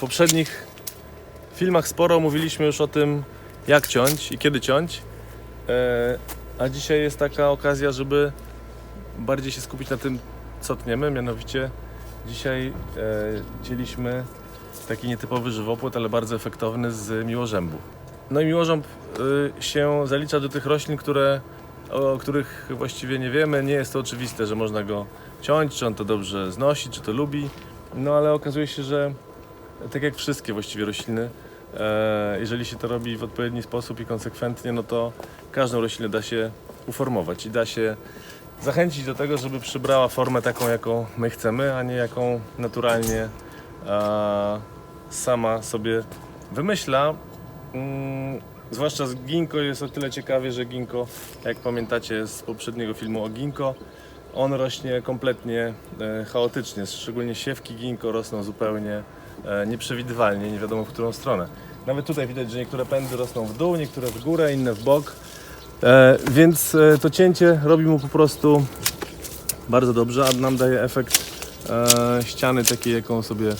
poprzednich filmach sporo mówiliśmy już o tym, jak ciąć i kiedy ciąć. E, a dzisiaj jest taka okazja, żeby bardziej się skupić na tym, co tniemy. Mianowicie dzisiaj e, cieliśmy taki nietypowy żywopłot, ale bardzo efektowny z miłożębu. No i miłożąb y, się zalicza do tych roślin, które, o których właściwie nie wiemy. Nie jest to oczywiste, że można go ciąć, czy on to dobrze znosi, czy to lubi. No ale okazuje się, że tak jak wszystkie właściwie rośliny, e, jeżeli się to robi w odpowiedni sposób i konsekwentnie, no to każdą roślinę da się uformować i da się zachęcić do tego, żeby przybrała formę taką, jaką my chcemy, a nie jaką naturalnie e, sama sobie wymyśla. Mm, zwłaszcza z ginkgo jest o tyle ciekawie, że ginkgo, jak pamiętacie z poprzedniego filmu o ginkgo, on rośnie kompletnie e, chaotycznie, szczególnie siewki ginkgo rosną zupełnie e, nieprzewidywalnie, nie wiadomo w którą stronę. Nawet tutaj widać, że niektóre pędy rosną w dół, niektóre w górę, inne w bok. E, więc to cięcie robi mu po prostu bardzo dobrze, a nam daje efekt ściany takiej, jaką sobie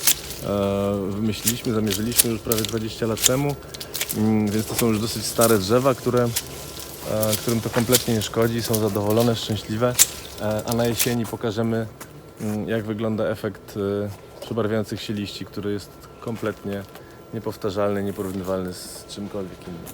wymyśliliśmy, zamierzyliśmy już prawie 20 lat temu. Mm, więc to są już dosyć stare drzewa, które, którym to kompletnie nie szkodzi, są zadowolone, szczęśliwe. E, a na jesieni pokażemy, mm, jak wygląda efekt e, przybarwiających się liści, który jest kompletnie niepowtarzalny, nieporównywalny z czymkolwiek innym.